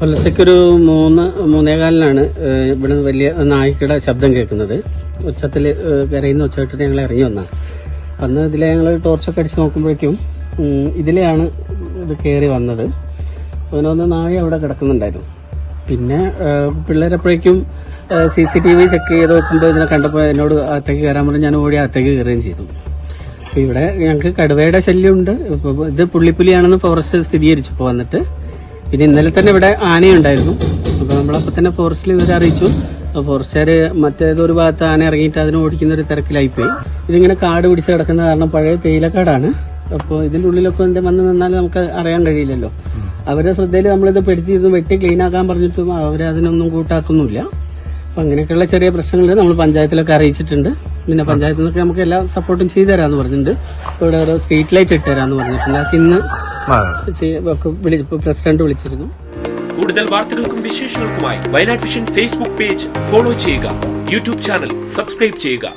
പുലർച്ചയ്ക്കൊരു മൂന്ന് മൂന്നേകാലിനാണ് ഇവിടെ വലിയ നായ്ക്കയുടെ ശബ്ദം കേൾക്കുന്നത്. ഉച്ചത്തിൽ കരയുന്ന ഉച്ച കേട്ടിട്ട് ഞങ്ങൾ ഇറങ്ങി വന്ന. അന്ന് ഇതിലെ ഞങ്ങൾ ടോർച്ചൊക്കെ അടിച്ച് നോക്കുമ്പോഴേക്കും ഇതിലെയാണ് ഇത് കയറി വന്നത്. അതിനൊന്ന് നായ അവിടെ കിടക്കുന്നുണ്ടായിരുന്നു. പിന്നെ പിള്ളേരെപ്പോഴേക്കും C C T V check ചെയ്ത് നോക്കുമ്പോൾ ഇതിനെ കണ്ടപ്പോൾ എന്നോട് അകത്തേക്ക് കയറാൻ പറഞ്ഞു ഞാൻ ഓടി അകത്തേക്ക് കയറുകയും ചെയ്തു. ഇവിടെ ഞങ്ങൾക്ക് കടുവയുടെ ശല്യമുണ്ട്. ഇത് പുള്ളിപ്പുലിയാണെന്ന് ഫോറസ്റ്റ് സ്ഥിരീകരിച്ചു. ഇപ്പോൾ വന്നിട്ട് പിന്നെ ഇന്നലെ തന്നെ ഇവിടെ ആനയുണ്ടായിരുന്നു. അപ്പൊ നമ്മളപ്പോ തന്നെ ഫോറസ്റ്റിൽ ഇവരെ അറിയിച്ചു. അപ്പൊ ഫോറസ്റ്റുകാര് മറ്റേതൊരു ഭാഗത്ത് ആന ഇറങ്ങിയിട്ട് അതിനെ ഓടിക്കുന്ന ഒരു തിരക്കിലായിപ്പോയി. ഇതിങ്ങനെ കാട് പിടിച്ച് കിടക്കുന്ന കാരണം പഴയ തേയിലക്കാടാണ്. അപ്പോൾ ഇതിന്റെ ഉള്ളിലൊക്കെ എന്ത് വന്ന് നിന്നാൽ നമുക്ക് അറിയാൻ കഴിയില്ലല്ലോ. അവരെ ശ്രദ്ധയിൽ നമ്മളിത് പെടുത്തി ഇത് വെട്ടി ക്ലീൻ ആക്കാൻ പറഞ്ഞിട്ടും അവരതിനൊന്നും കൂട്ടാക്കുന്നില്ല അപ്പൊ അങ്ങനെയൊക്കെയുള്ള ചെറിയ പ്രശ്നങ്ങൾ നമ്മൾ പഞ്ചായത്തിലൊക്കെ അറിയിച്ചിട്ടുണ്ട്. പിന്നെ പഞ്ചായത്തിൽ നിന്നൊക്കെ നമുക്ക് എല്ലാ സപ്പോർട്ടും ചെയ്തു തരാമെന്ന് പറഞ്ഞിട്ടുണ്ട് ഇവിടെ ഒരു സ്ട്രീറ്റ് ലൈറ്റ് ഇട്ട് തരാമെന്ന് പറഞ്ഞിട്ടുണ്ട്. ഇന്ന് പ്രസിഡന്റ് വിളിച്ചിരുന്നു. കൂടുതൽ വാർത്തകൾക്കും വിശേഷങ്ങൾക്കുമായി Wayanad vision Facebook page follow ചെയ്യുക. യൂട്യൂബ് ചാനൽ സബ്സ്ക്രൈബ് ചെയ്യുക.